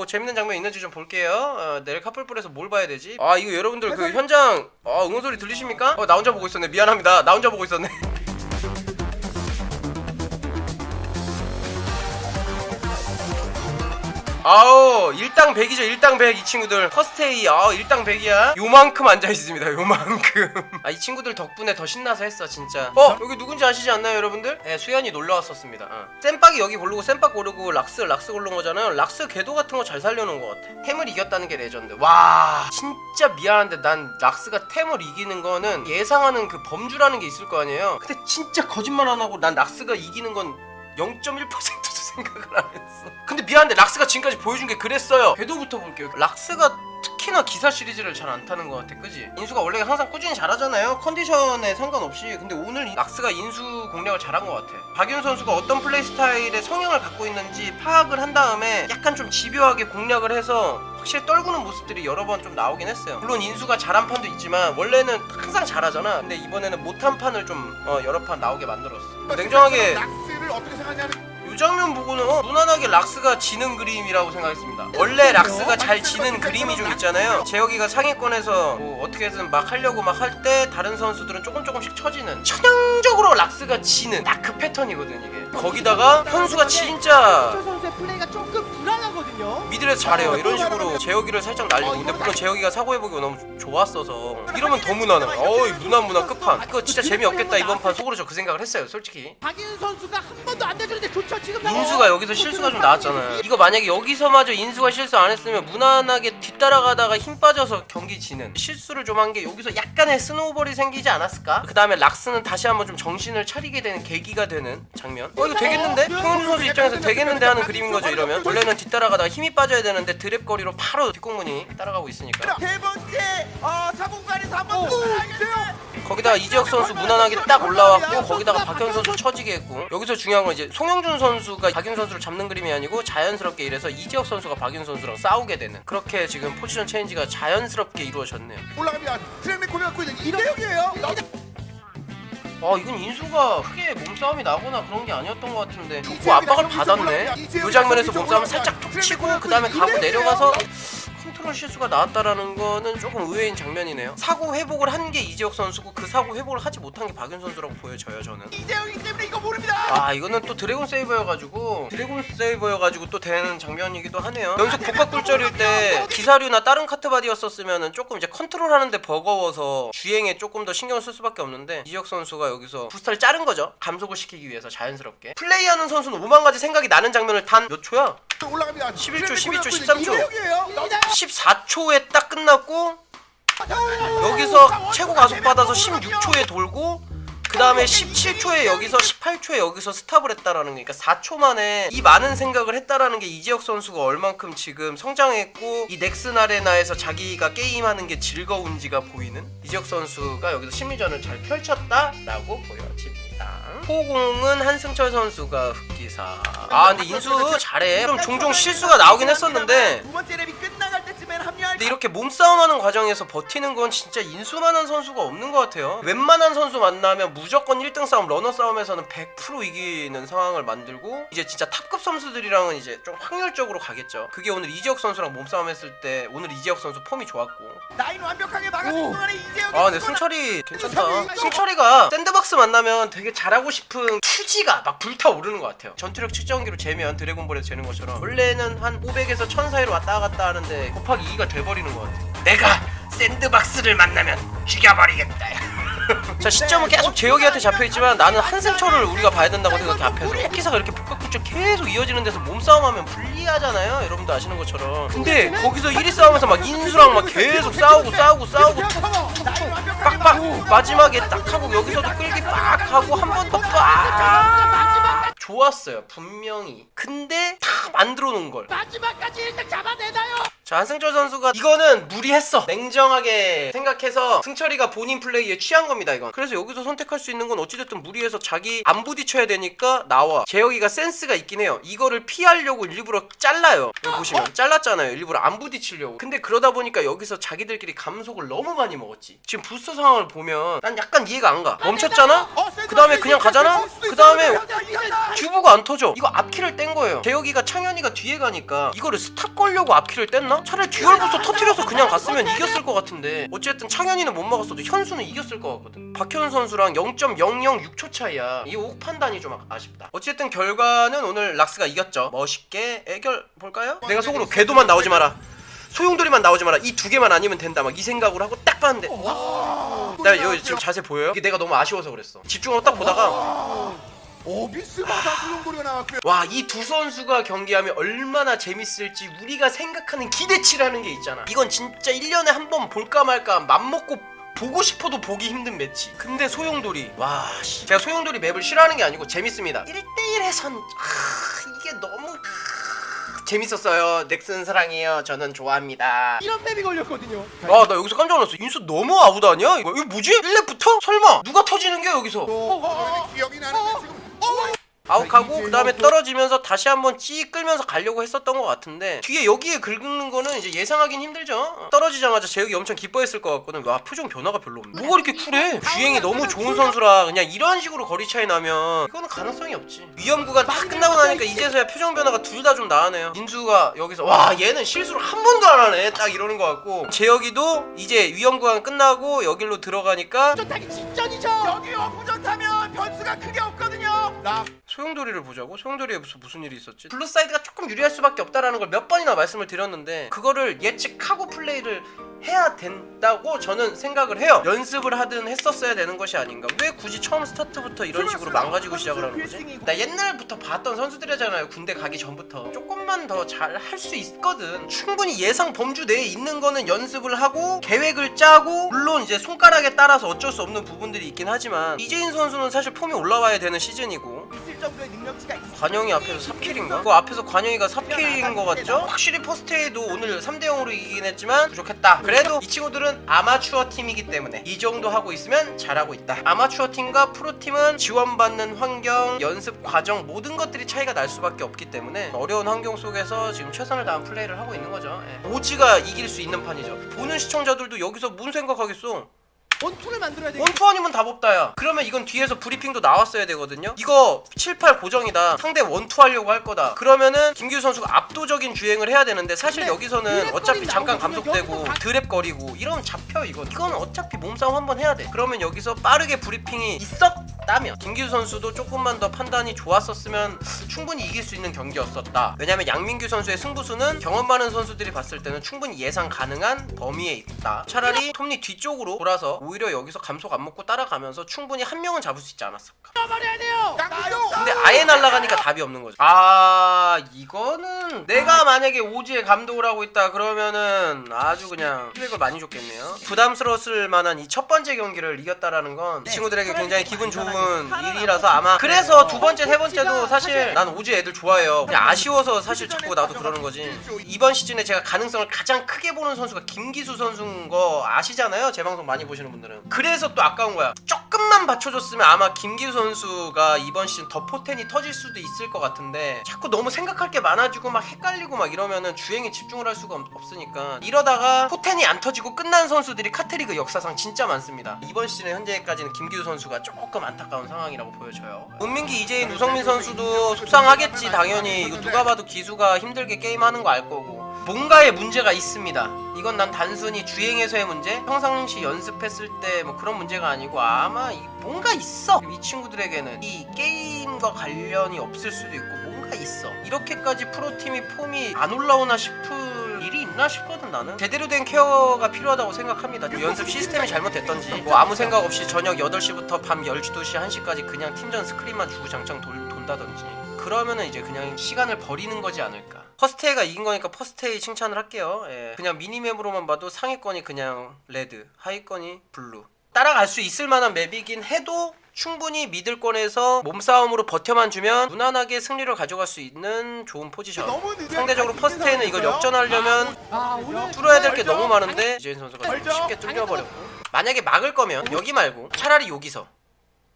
뭐 재밌는 장면 있는지 좀 볼게요. 어, 내일 카풀풀에서 뭘 봐야 되지? 아 이거 여러분들 그 현장 아, 응원 소리 들리십니까? 어, 나 혼자 보고 있었네. 미안합니다. 나 혼자 보고 있었네. 아우 일당 100이죠 일당 100 이 친구들. 퍼스테이 아 일당 100이야. 요만큼 앉아있습니다 요만큼. 아 이 친구들 덕분에 더 신나서 했어 진짜. 어 여기 누군지 아시지 않나요 여러분들? 네 수현이 놀러 왔었습니다. 어. 쌤빡이 여기 고르고 쌤빡 고르고 락스 락스 고른 거잖아요. 락스 궤도 같은 거 잘 살려놓은 것 같아. 템을 이겼다는 게 레전드. 와 진짜 미안한데 난 락스가 템을 이기는 거는 예상하는 그 범주라는 게 있을 거 아니에요. 근데 진짜 거짓말 안 하고 난 락스가 이기는 건 0.1%도 생각을 안 했어. 근데 미안한데 락스가 지금까지 보여준 게 그랬어요. 궤도부터 볼게요. 락스가 특히나 기사 시리즈를 잘 안 타는 것 같아, 그지? 인수가 원래 항상 꾸준히 잘하잖아요. 컨디션에 상관없이. 근데 오늘 이 락스가 인수 공략을 잘한 것 같아. 박윤 선수가 어떤 플레이 스타일의 성향을 갖고 있는지 파악을 한 다음에 약간 좀 집요하게 공략을 해서 확실히 떨구는 모습들이 여러 번 좀 나오긴 했어요. 물론 인수가 잘한 판도 있지만 원래는 항상 잘하잖아. 근데 이번에는 못한 판을 좀 어, 여러 판 나오게 만들었어. 냉정하게 락스를 어떻게 생각하냐는 이 장면 보고는 어, 무난하게 락스가 지는 그림이라고 생각했습니다. 원래 락스가 잘 지는 그림이 좀 있잖아요. 재혁이가 상위권에서 뭐 어떻게든 막 하려고 막 할 때 다른 선수들은 조금 조금씩 처지는 천연적으로 락스가 지는 딱 그 패턴이거든 이게. 거기다가 현수가 진짜 저 선수의 플레이가 조금 불안하거든요. 미들에서 잘해요. 이런 식으로 재혁이를 살짝 날리고 근데 물론 재혁이가 사고 해보기가 너무 좋았어서 이러면 더 무난해. 어이 무난 무난 끝판. 이거 진짜 재미없겠다 이번 판 속으로 저 그 생각을 했어요 솔직히. 박인 선수가 한 번도 안 내주는데 좋죠 지금. 인수가 여기서 실수가 좀 나왔잖아요. 이거 만약에 여기서마저 인수가 실수 안 했으면 무난하게 뒤따라가다가 힘 빠져서 경기 지는 실수를 좀 한 게 여기서 약간의 스노우볼이 생기지 않았을까? 그 다음에 락스는 다시 한번 좀 정신을 차리게 되는 계기가 되는 장면. 어 이거 되겠는데? 송현주 선수 입장에서 되겠는데 하는 그림인 거죠 이러면. 원래는 뒤따라가다가 힘이 빠져야 되는데 드랩 거리로 바로 뒷공문이 따라가고 있으니까. 세 번째 어 사공간에서 한번 더 거기다가 이재혁 선수 무난하게 딱 올라왔고 거기다가 박현 선수 처지게 했고 여기서 중요한 건 이제 송영준 선수가 박윤 선수를 잡는 그림이 아니고 자연스럽게 이래서 이재혁 선수가 박윤 선수랑 싸우게 되는 그렇게 지금 포지션 체인지가 자연스럽게 이루어졌네요. 올라갑니다. 트랙맨 갖고 있는 이대형이에요. 아 이건 인수가 크게 몸싸움이 나거나 그런 게 아니었던 것 같은데. 좋고 압박을 받았네. 이 장면에서 몸싸움 살짝 툭 치고 그 다음에 가고 내려가서 컨트롤 실수가 나왔다라는 거는 조금 의외인 장면이네요. 사고 회복을 한 게 이재혁 선수고 그 사고 회복을 하지 못한 게 박윤 선수라고 보여져요 저는. 이대형이기 때문에 이거 모릅니다. 아 이거는 또 드래곤 세이버여가지고 드래곤 세이버여가지고 또 되는 장면이기도 하네요 연속 복각굴절일 때 기사류나 다른 카트바디였었으면 조금 이제 컨트롤하는데 버거워서 주행에 조금 더 신경을 쓸 수밖에 없는데 이혁 선수가 여기서 부스터를 자른 거죠 감속을 시키기 위해서 자연스럽게 플레이하는 선수는 오만 가지 생각이 나는 장면을 단 몇 초야? 올라갑니다. 11초, 트랙맨 12초, 갖고 있는 13초. 이대형이에요. 14초에 딱 끝났고 여기서 최고 가속 받아서 16초에 돌고 그 다음에 17초에 여기서 18초에 여기서 스탑을 했다라는 거니까 4초 만에 이 많은 생각을 했다라는 게 이재혁 선수가 얼만큼 지금 성장했고 이 넥슨 아레나에서 자기가 게임하는 게 즐거운지가 보이는 이재혁 선수가 여기서 심리전을 잘 펼쳤다라고 보여집니다. 호공은 한승철 선수가 흑기사. 아 근데 인수 잘해. 좀 종종 실수가 나오긴 했었는데 두 번째 랩이 합류할 근데 이렇게 몸싸움하는 과정에서 버티는 건 진짜 인수만한 선수가 없는 것 같아요. 웬만한 선수 만나면 무조건 1등 싸움, 러너 싸움에서는 100% 이기는 상황을 만들고 이제 진짜 탑급 선수들이랑은 이제 좀 확률적으로 가겠죠. 그게 오늘 이재혁 선수랑 몸싸움 했을 때 오늘 이재혁 선수 폼이 좋았고 라인 완벽하게 막아준 오. 동안에 이재형이 아, 근데 승철이 괜찮다. 승철이가 샌드박스 만나면 되게 잘하고 싶은 투지가 막 불타오르는 것 같아요. 전투력 측정기로 재면 드래곤볼에서 재는 것처럼 원래는 한 500에서 1000 사이로 왔다 갔다 하는데 곱하기 2가 돼버 리는 것 같아. 내가 샌드박스를 만나면 죽여버리겠다. 자 시점은 계속 재혁이한테 잡혀있지만 나는 한승철을 우리가 봐야 된다고 생각해 앞에서. 기사가 이렇게 복각부쩍 계속 이어지는 데서 몸싸움하면 불리하잖아요 여러분도 아시는 것처럼. 근데 거기서 1위 싸움에서 막 인수랑 막 계속 싸우고 싸우고 싸우고 빡빡. 마지막에 딱 하고 여기서도 끌기 빡 하고 한 번 더 빡. 좋았어요 분명히. 근데 다 만들어 놓은 걸. 마지막까지 일단 잡아내나요? 자 한승철 선수가 이거는 무리했어. 냉정하게 생각해서 승철이가 본인 플레이에 취한 겁니다 이건. 그래서 여기서 선택할 수 있는 건 어찌됐든 무리해서 자기 안 부딪혀야 되니까 나와. 재혁이가 센스가 있긴 해요. 이거를 피하려고 일부러 잘라요. 여기 보시면 잘랐잖아요 일부러 안 부딪히려고. 근데 그러다 보니까 여기서 자기들끼리 감속을 너무 많이 먹었지. 지금 부스터 상황을 보면 난 약간 이해가 안가. 멈췄잖아? 어, 그 다음에 그냥 가잖아? 그 다음에 큐 큐브가 안 터져. 이거 앞키를 뗀 거예요. 재혁이가 창현이가 뒤에 가니까 이거를 스탑 걸려고 앞키를 뗐나? 차라리 듀얼 부스터 터트려서 그냥 갔으면 이겼을 것 같은데. 어쨌든 창현이는 못 막았어도 현수는 이겼을 것 같거든. 박현 선수랑 0.006초 차이야. 이 옥 판단이 좀 아- 아쉽다. 어쨌든 결과는 오늘 락스가 이겼죠. 멋있게 애결 볼까요? 내가 속으로 궤도만 나오지 마라 소용돌이만 나오지 마라. 이 두 개만 아니면 된다. 막 이 생각으로 하고 딱 봤는데. 나 여기 지금 자세 보여요? 이게 내가 너무 아쉬워서 그랬어. 집중하고 딱 보다가 어비스마다 수용고리가 나왔고요. 와 이 두 선수가 경기하면 얼마나 재밌을지 우리가 생각하는 기대치라는 게 있잖아. 이건 진짜 1년에 한 번 볼까 말까 맘먹고 보고 싶어도 보기 힘든 매치. 근데 소용돌이 와 씨. 제가 소용돌이 맵을 싫어하는 게 아니고 재밌습니다. 1대1에선 아, 이게 너무 아, 재밌었어요. 넥슨 사랑해요. 저는 좋아합니다. 이런 맵이 걸렸거든요. 아 나 여기서 깜짝 놀랐어. 인수 너무 아무도 아니야? 이거, 이거 뭐지? 1렙부터? 설마? 누가 터지는 게 여기서? 또 어, 기억이 나는데 지금. 어, 아웃하고 그 다음에 떨어지면서 다시 한번 찌 끌면서 가려고 했었던 것 같은데 뒤에 여기에 긁는 거는 이제 예상하긴 힘들죠. 떨어지자마자 재욱이 엄청 기뻐했을 것 같거든. 와 표정 변화가 별로 없네. 뭐가 이렇게 쿨해? 주행이 너무 좋은 선수라 그냥 이런 식으로 거리 차이 나면 이거는 가능성이 없지. 위험 구간 다 끝나고 나니까 이제서야 표정 변화가 둘 다 좀 나네요. 인수가 여기서 와 얘는 실수를 한 번도 안 하네. 딱 이러는 것 같고 재혁이도 이제 위험 구간 끝나고 여길로 들어가니까 전타기 직전이죠. 여기 어부전 타면 변수가 크게 없거든요. 나 소용돌이를 보자고? 소용돌이에 무슨 무슨 일이 있었지? 블루 사이드가 조금 유리할 수밖에 없다라는 걸 몇 번이나 말씀을 드렸는데 그거를 예측하고 플레이를 해야 된다고 저는 생각을 해요. 연습을 하든 했었어야 되는 것이 아닌가. 왜 굳이 처음 스타트부터 이런 식으로 망가지고 시작을 하는 거지? 나 옛날부터 봤던 선수들이잖아요. 군대 가기 전부터 조금만 더 잘 할 수 있거든. 충분히 예상 범주 내에 있는 거는 연습을 하고 계획을 짜고 물론 이제 손가락에 따라서 어쩔 수 없는 부분들이 있긴 하지만 이재인 선수는 사실 폼이 올라와야 되는 시즌이고 정도의 능력치가 있어. 관영이 앞에서 3킬인가? 그 앞에서 관영이가 4킬인 것 같죠? 확실히 퍼스트에도 오늘 3대 0으로 이기긴 했지만 부족했다. 그래도 이 친구들은 아마추어 팀이기 때문에 이 정도 하고 있으면 잘하고 있다. 아마추어 팀과 프로 팀은 지원받는 환경, 연습 과정 모든 것들이 차이가 날 수밖에 없기 때문에 어려운 환경 속에서 지금 최선을 다한 플레이를 하고 있는 거죠. 예. 오지가 이길 수 있는 판이죠. 보는 시청자들도 여기서 무슨 생각하겠어? 원투를 만들어야 되겠 원투 아니면 답 없다야. 그러면 이건 뒤에서 브리핑도 나왔어야 되거든요. 이거 7, 8 고정이다. 상대 원투 하려고 할 거다. 그러면은 김규 선수가 압도적인 주행을 해야 되는데 사실 여기서는 어차피 잠깐. 감속되고 드랩 거리고 이러면 잡혀 이건. 이건 어차피 몸싸움 한번 해야 돼. 그러면 여기서 빠르게 브리핑이 있었 다면 김규 선수도 조금만 더 판단이 좋았었으면 충분히 이길 수 있는 경기였었다. 왜냐면 양민규 선수의 승부수는 경험 많은 선수들이 봤을 때는 충분히 예상 가능한 범위에 있다. 차라리 톱니 뒤쪽으로 돌아서 오히려 여기서 감속 안 먹고 따라가면서 충분히 한 명은 잡을 수 있지 않았을까? 근데 아예 날아가니까 답이 없는 거죠. 아 이거는 내가 만약에 오지에 감독을 하고 있다 그러면은 아주 그냥 피백을 많이 줬겠네요. 부담스러웠을 만한 이 첫 번째 경기를 이겼다라는 건 이 친구들에게 굉장히 기분 좋은 일이라서 아마 그래서 두 번째 세 번째도 사실 난 오지 애들 좋아해요. 그냥 아쉬워서 사실 자꾸 나도 그러는 거지. 이번 시즌에 제가 가능성을 가장 크게 보는 선수가 김기수 선수인 거 아시잖아요. 제 방송 많이 보시는 분들은. 그래서 또 아까운 거야. 조금만 받쳐줬으면 아마 김기수 선수가 이번 시즌 더 포텐이 터질 수도 있을 것 같은데 자꾸 너무 생각할 게 많아지고 막 헷갈리고 막 이러면은 주행에 집중을 할 수가 없- 없으니까 이러다가 포텐이 안 터지고 끝난 선수들이 카트리그 역사상 진짜 많습니다. 이번 시즌에 현재까지는 김기수 선수가 조금 안타 까운 상황이라고 보여져요. 문민기, 이재인, 우성민 선수도 속상하겠지 당연히 이거 누가 봐도 기수가 힘들게 게임하는 거 알 거고 뭔가의 문제가 있습니다. 이건 난 단순히 주행에서의 문제, 평상시 연습했을 때 뭐 그런 문제가 아니고 아마 이- 뭔가 있어. 이 친구들에게는 이 게임과 관련이 없을 수도 있고 뭔가 있어. 이렇게까지 프로팀이 폼이 안 올라오나 싶을 있나 싶거든 나는. 제대로 된 케어가 필요하다고 생각합니다. 뭐 연습 시스템이 잘못됐던지 뭐 아무 생각 없이 저녁 8시부터 밤 12시, 1시까지 그냥 팀전 스크린만 주구장창 돌, 돈다든지 그러면은 이제 그냥 시간을 버리는 거지 않을까. 퍼스테이가 이긴 거니까 퍼스테이 칭찬을 할게요. 예. 그냥 미니맵으로만 봐도 상위권이 그냥 레드, 하위권이 블루. 따라갈 수 있을 만한 맵이긴 해도 충분히 미들권에서 몸싸움으로 버텨만 주면 무난하게 승리를 가져갈 수 있는 좋은 포지션 너무. 상대적으로 퍼스트에는 이걸 역전하려면 아 오늘 뚫어야 될 게 너무 많은데 이재인 선수가? 쉽게 뚫려버렸고 만약에 막을 거면 여기 말고 차라리 여기서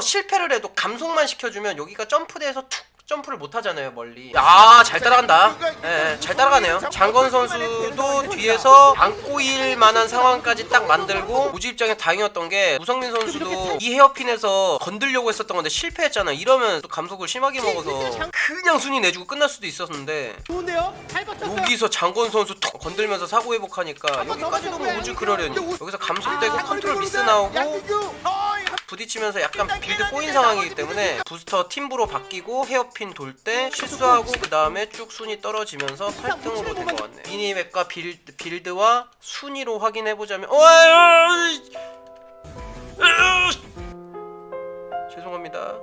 실패를 해도 감속만 시켜주면 여기가 점프대에서 툭 점프를 못 하잖아요 멀리 아 잘 따라간다 예, 예, 잘 따라가네요 장건 선수도 뒤에서 안 꼬일 만한 상황까지 딱 만들고 우지 입장에 다행이었던 게 우성민 선수도 이 헤어핀에서 건들려고 했었던 건데 실패했잖아 이러면 또 감속을 심하게 먹어서 그냥 순위 내주고 끝날 수도 있었는데 좋은데요? 잘 버텼어요. 여기서 장건 선수 턱 건들면서 사고 회복하니까 여기까지도 맞췄어요. 우주 그러려니 여기서 감속되고 아, 컨트롤 미스 나오고 부딪히면서 약간 빌드 꼬인 상황이기 때문에 부스터 팀브로 바뀌고 헤어핀 돌 때 실수하고 그 다음에 쭉 순위 떨어지면서 8등으로 된 것 같네요. 미니맵과 빌드, 빌드와 순위로 확인해보자면 죄송합니다.